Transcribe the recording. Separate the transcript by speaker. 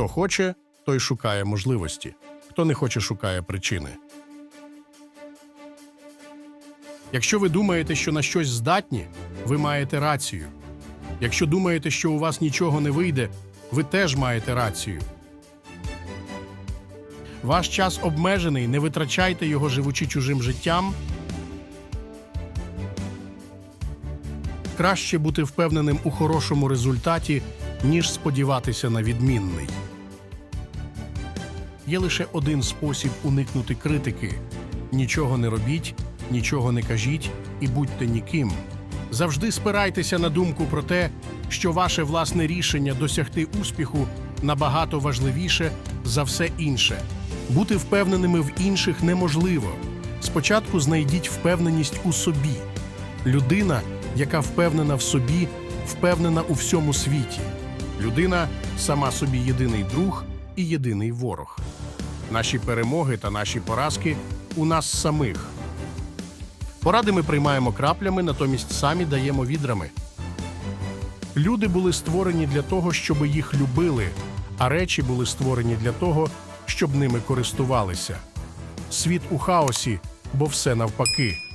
Speaker 1: Хто хоче, той шукає можливості. Хто не хоче, шукає причини. Якщо ви думаєте, що на щось здатні, ви маєте рацію. Якщо думаєте, що у вас нічого не вийде, ви теж маєте рацію. Ваш час обмежений, не витрачайте його, живучи чужим життям. Краще бути впевненим у хорошому результаті, ніж сподіватися на відмінний. Є лише один спосіб уникнути критики: нічого не робіть, нічого не кажіть і будьте ніким. Завжди спирайтеся на думку про те, що ваше власне рішення досягти успіху набагато важливіше за все інше. Бути впевненими в інших неможливо. Спочатку знайдіть впевненість у собі. Людина, яка впевнена в собі, впевнена у всьому світі. Людина сама собі єдиний друг і єдиний ворог. Наші перемоги та наші поразки у нас самих. Поради ми приймаємо краплями, натомість самі даємо відрами. Люди були створені для того, щоб їх любили, а речі були створені для того, щоб ними користувалися. Світ у хаосі, бо все навпаки.